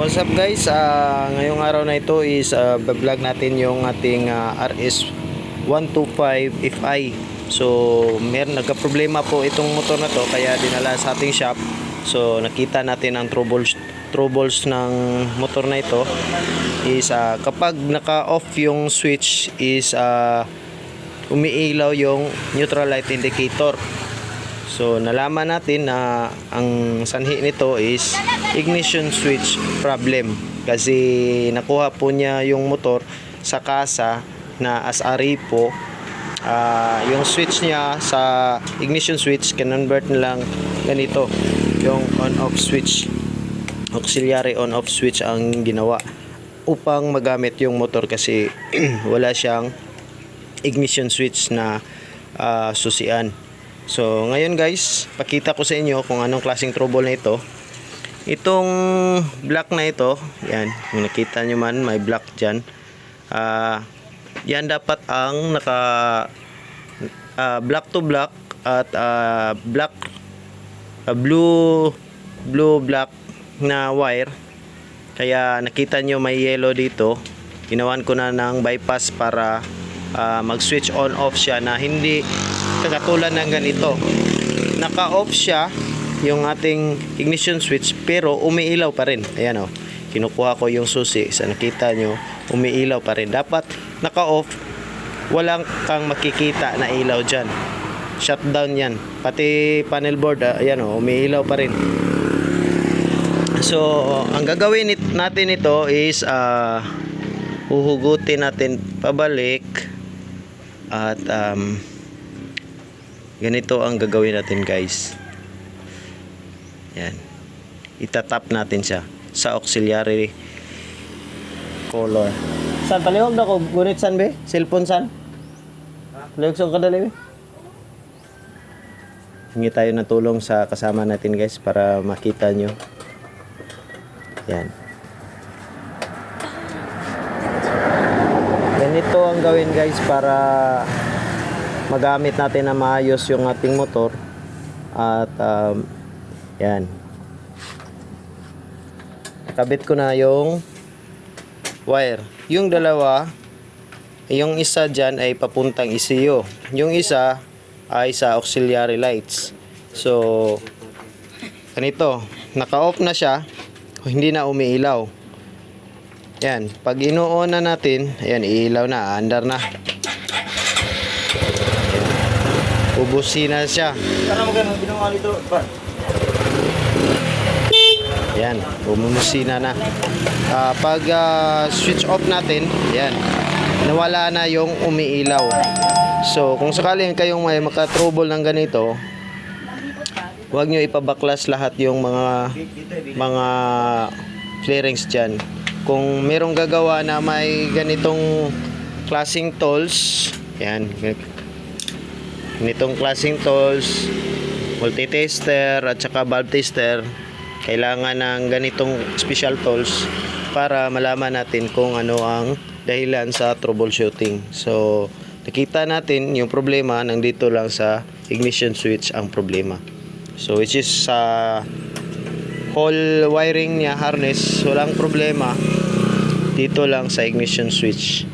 What's up guys? Ah, ngayong araw na ito is uh, vlog natin yung ating ah, RS 125 FI. So, meron nagka-problema po itong motor na to kaya dinala sa ating shop. So, nakita natin ang troubles troubles ng motor na ito is ah, kapag naka-off yung switch is ah, umiilaw yung neutral light indicator. So nalaman natin na ang sanhi nito is ignition switch problem. Kasi nakuha po niya yung motor sa kasa na as a Ah, yung switch niya sa ignition switch kinonvert na lang ganito. Yung on off switch. Auxiliary on off switch ang ginawa upang magamit yung motor kasi wala siyang ignition switch na ah, susian So, ngayon guys, pakita ko sa inyo kung anong klaseng trouble na ito. Itong black na ito, yan, kung nakita nyo man, may black dyan. Ah, yan dapat ang naka ah, black to black at ah, black ah, blue blue black na wire. Kaya nakita nyo may yellow dito. Ginawan ko na ng bypass para ah, mag-switch on off siya na hindi katulad ng ganito. Naka-off siya yung ating ignition switch pero umiilaw pa rin. Ayan o. Kinukuha ko yung susi. Sa nakita nyo, umiilaw pa rin. Dapat naka-off, walang kang makikita na ilaw dyan. Shutdown yan. Pati panel board, ah, ayan o, umiilaw pa rin. So, ang gagawin natin ito is ah uhugutin natin pabalik at um, ganito ang gagawin natin guys. Yan. Itatap natin siya sa auxiliary color. San palihog na ko gunit san be? Cellphone san? Palihog sa kadali be? Hingi tayo ng tulong sa kasama natin guys para makita nyo. Yan. Ganito ang gawin guys para magamit natin na maayos yung ating motor. At um, yan. Nakabit ko na yung wire. Yung dalawa yung isa dyan ay papuntang ECU yung isa ay sa auxiliary lights. So ganito. Naka off na siya. Hindi na umiilaw. Yan. Pag inuon na natin ayan iilaw na. Andar na Ubusina siya. Ano mo ganun ginawa dito? Ba? Yan, bumusina na. Ah, pag ah, switch off natin, yan, nawala na yung umiilaw. So, kung sakaling kayong may makatrouble ng ganito, huwag nyo ipabaklas lahat yung mga mga flarings dyan. Kung merong gagawa na may ganitong klasing tools, yan, ganitong klaseng tools, multi-tester at saka valve tester, kailangan ng ganitong special tools para malaman natin kung ano ang dahilan sa troubleshooting. So, nakita natin yung problema nandito lang sa ignition switch ang problema. So, which is sa whole wiring niya, harness, walang problema. Dito lang sa ignition switch.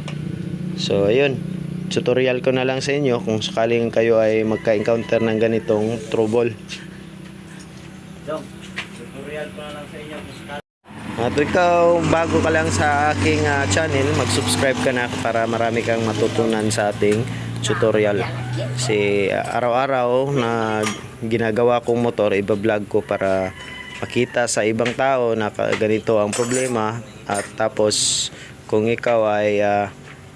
So, ayun tutorial ko na lang sa inyo kung sakaling kayo ay magka-encounter ng ganitong trouble. Tutorial ko na lang sa inyo kung sakali. At ikaw, bago ka lang sa aking ah, channel, mag-subscribe ka na para marami kang matutunan sa ating tutorial. Kasi ah, araw-araw na ginagawa kong motor, iba-vlog ko para makita sa ibang tao na ganito ang problema at tapos kung ikaw ay ah,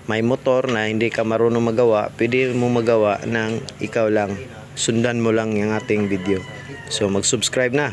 may motor na hindi ka marunong magawa, pwede mo magawa ng ikaw lang. Sundan mo lang yung ating video. So mag-subscribe na.